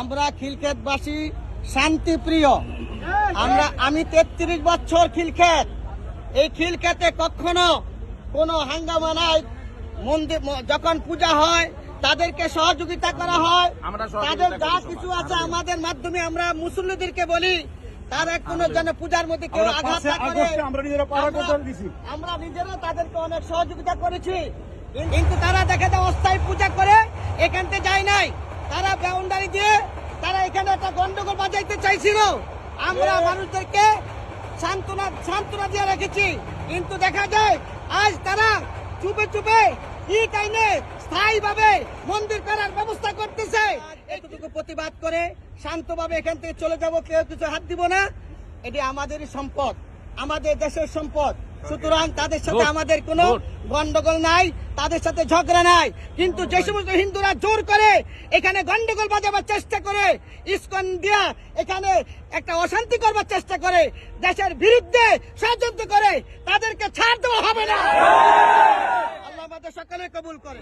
আমরা খিলক্ষেতবাসী শান্তিপ্রিয়। আমরা আমি তেত্রিশ বছর খিলক্ষেত। এই খিলক্ষেতে কখনো কোনো হাঙ্গামা নাই। মন্দির যখন পূজা হয় তাদেরকে সহযোগিতা করা হয়। তাদের যা কিছু আছে আমাদের মাধ্যমে আমরা মুসল্লিদেরকে বলি তারা কোনো যেন পূজার মধ্যে কেউ আঘাত না করে। আমরা নিজেরা। আমরা তাদেরকে অনেক সহযোগিতা করেছি। কিন্তু তারা দেখা যায় অস্থায়ী পূজা করে এখান থেকে যায় নাই। তারা বাউন্ডারি দিয়ে তারা এখানে একটা গন্ডগোল বাজাইতে চাইছিল। আমরা মানুষদেরকে সান্ত্বনা সান্ত্বনা দিয়ে রেখেছি। কিন্তু দেখা যায় আজ তারা চুপে চুপে ই টাইমে স্থায়ী ভাবে মন্দির করার ব্যবস্থা করতেছে। এতটুকু প্রতিবাদ করে শান্তভাবে এখান থেকে চলে যাব কেউ কিছু হাত দিব না। এটি আমাদেরই সম্পদ আমাদের দেশের সম্পদ। সুতরাং তাদের সাথে আমাদের কোনো. গন্ডগোল নাই তাদের সাথে ঝগড়া নাই। কিন্তু যে সমস্ত হিন্দুরা জোর করে এখানে গন্ডগোল বাজাবার চেষ্টা করে ইস্কন দিয়া এখানে একটা অশান্তি করবার চেষ্টা করে দেশের বিরুদ্ধে ষড়যন্ত্র করে তাদেরকে ছাড় দেওয়া হবে না। আল্লাহ আমাদের সকলে কবুল করে।